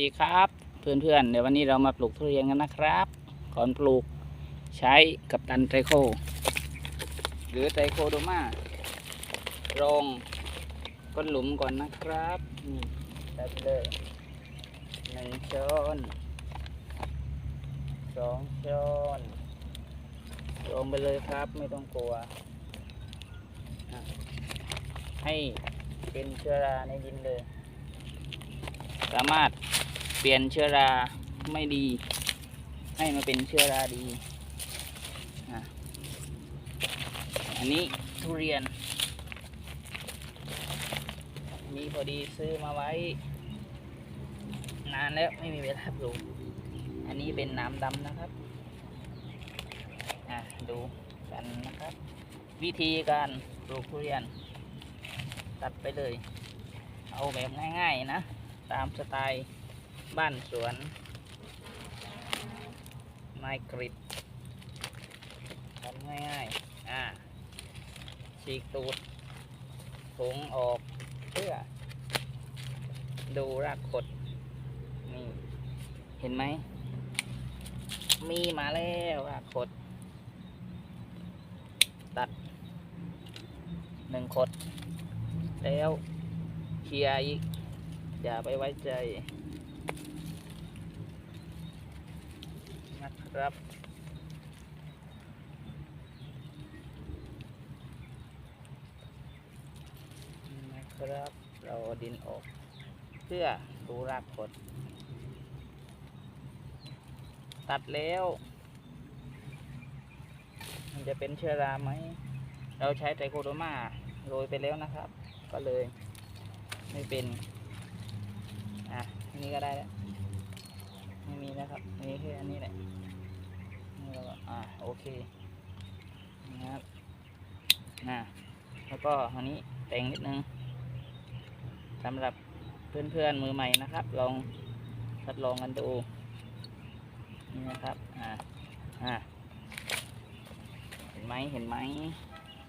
ดีครับ เพื่อนๆ เดี๋ยววันนี้เรามาปลูกทุเรียนกันนะครับ ก่อนปลูกใช้กับตันไตรโค หรือไตรโคโดมารองก้นหลุมก่อนนะครับนี่ใส่ไปเลยหนึ่งช้อนสองช้อนลงไปเลยครับไม่ต้องกลัว ให้เป็นเชื้อราในดินเลย สามารถ เปลี่ยนเชื้อราไม่ดี ให้มาเป็นเชื้อราดี อันนี้ทุเรียนอันนี้พอดีซื้อมาไว้ นานแล้วไม่มีเวลาปลูก อันนี้เป็นน้ำดำนะครับอะดูกันนะครับ วิธีการปลูกทุเรียน ตัดไปเลย เอาแบบง่ายๆนะ ตามสไตล์ บ้านสวนนายกริดทำง่ายๆอ่าฉีกตูดผงออกเพื่อ ดูรากขดนี่เห็นไหม มีมาแล้วรากขด ตัดหนึ่งขด แล้วเคลียร์อีก อย่าไปไว้ใจ นะ ครับ นะครับ เราดินออก เพื่อดูรากกดตัดแล้ว มันจะเป็นเชื้อราไหม เราใช้ไตรโคโดมาโรยไปแล้วนะครับ ก็เลยไม่เป็น อะนนี้ก็ได้แล้ว ไม่มีนะครับมีแค่อันนี้แหละ อ่าโอเคนะครับนะแล้วก็อันนี้แต่งนิดนึงสำหรับเพื่อนๆมือใหม่นะครับ ลองทดลองกันดูนี่นะครับอ่าอ่าเห็นไหมเห็นไหม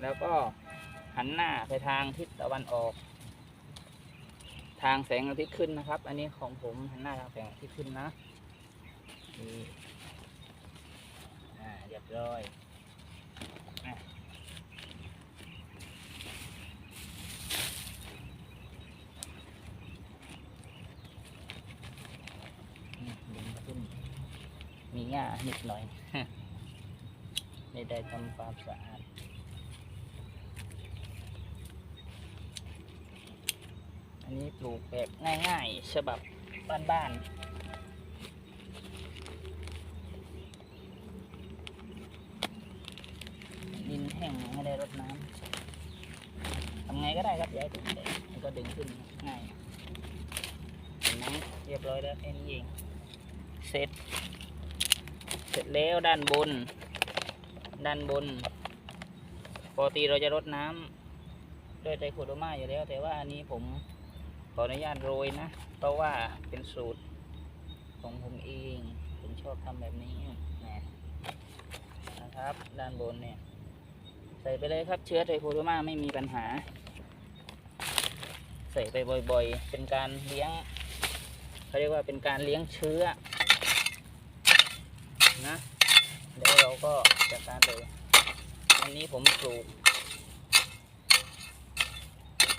แล้วก็หันหน้าไปทางทิศตะวันออก ทางแสงอาทิตย์ขึ้นนะครับ อันนี้ของผมหันหน้าทางแสงอาทิตย์ขึ้นนะนี่ อ่าเรียบร้อยอะนี่ดึงขึ้นมีหญ้านิดหน่อยไม่ได้ทำความสะอาดอันนี้ปลูกแบบง่ายๆฉบับบ้านๆ ดินแห้งไม่ได้รดน้ำ ทำไงก็ได้ครับอ ย่าให้ถึงแดดมันก็ดึงขึ้นง่ายเห็นไหมเรียบร้อยแล้วแค่นี้เองเสร็จ เสร็จแล้วด้านบน ด้านบนปกติเราจะรดน้ำด้วยไตรโคโดมาอยู่แล้ว แต่ว่าอันนี้ผมขออนุญาตโรยนะ เพราะว่าเป็นสูตรของผมเอง ผมชอบทำแบบนี้นะนะครับ ด้านบนเนี่ย ใส่ไปเลยครับเชื้อไทโคโดมาไม่มีปัญหา ใส่ไปบ่อยๆ เป็นการเลี้ยงเขาเรียกว่าเป็นการเลี้ยงเชื้อนะแล้วเราก็จัดการเลยอันนี้ผมปลูก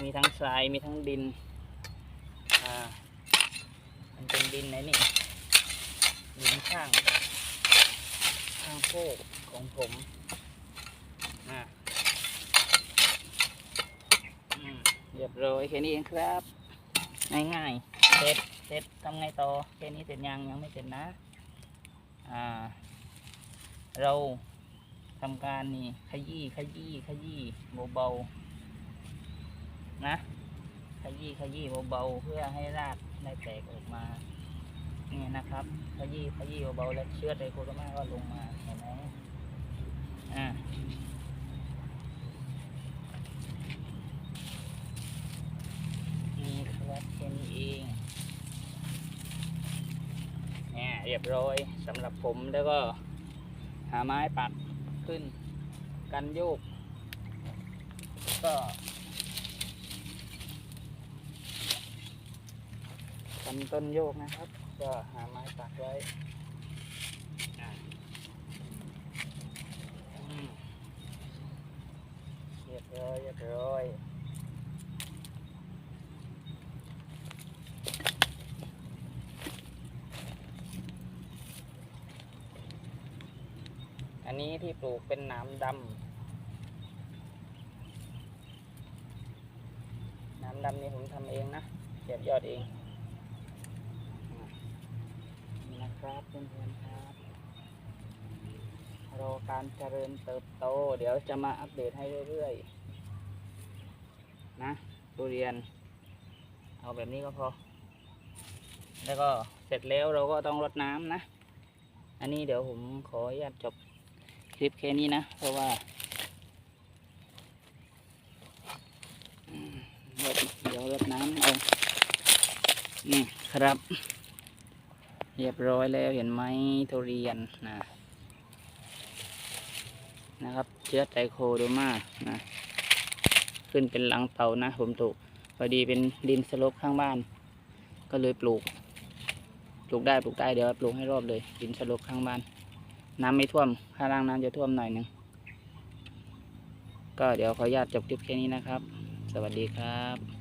มีทั้งทรายมีทั้งดินอ่ามันเป็นดินไหนนี่ดินข้างข้างโคกของผมอ่าอืม เรียบร้อยแค่นี้เองครับ ง่ายๆเสร็จเสร็จทำไงต่อแค่นี้เสร็จยังยังไม่เสร็จนะอ่าเราทำการนี่ขยี้ขยี้ขยี้เบาๆนะขยี้ขยี้เบาๆเพื่อให้รากได้แตกออกมานี่นะครับขยี้ขยี้เบาๆแล้วเชื้อไตรโคโดมาก็ลงมาเห็นไหมอ่านี่ครับแค่นี้เองเนี่ยเรียบร้อยสำหรับผมแล้วก็หาไม้ปักขึ้นกันโยก ก็กันต้นโยกนะครับ ก็หาไม้ปักไว้เรียบร้อยเรียบร้อย อันนี้ที่ปลูกเป็นหนามดำหนามดำนี่ผมทำเองนะเก็บยอดเองนะครับเพื่อนๆครับรอการเจริญเติบโต เดี๋ยวจะมาอัปเดตให้เรื่อยๆนะทุเรียน เอาแบบนี้ก็พอ แล้วก็เสร็จแล้วเราก็ต้องรดน้ำนะ อันนี้เดี๋ยวผมขออนุญาตจบ ลิปแค่นี้นะ เพราะว่าอืมรดเดี๋ยวรดน้ำเอานี่ครับ เรียบร้อยแล้วเห็นไหมทุเรียนนะนะครับ เชื้อไตโคโดมานะ ขึ้นเป็นหลังเตานะ ผมปลูกพอดีเป็นดินสลบข้างบ้าน ก็เลยปลูก ปลูกได้ปลูกได้เดี๋ยวปลูกให้รอบเลย ดินสลบข้างบ้าน น้ำไม่ท่วมข้างล่างน้ำจะท่วมหน่อยหนึ่งก็เดี๋ยวขออนุญาตจบคลิปแค่นี้นะครับ สวัสดีครับ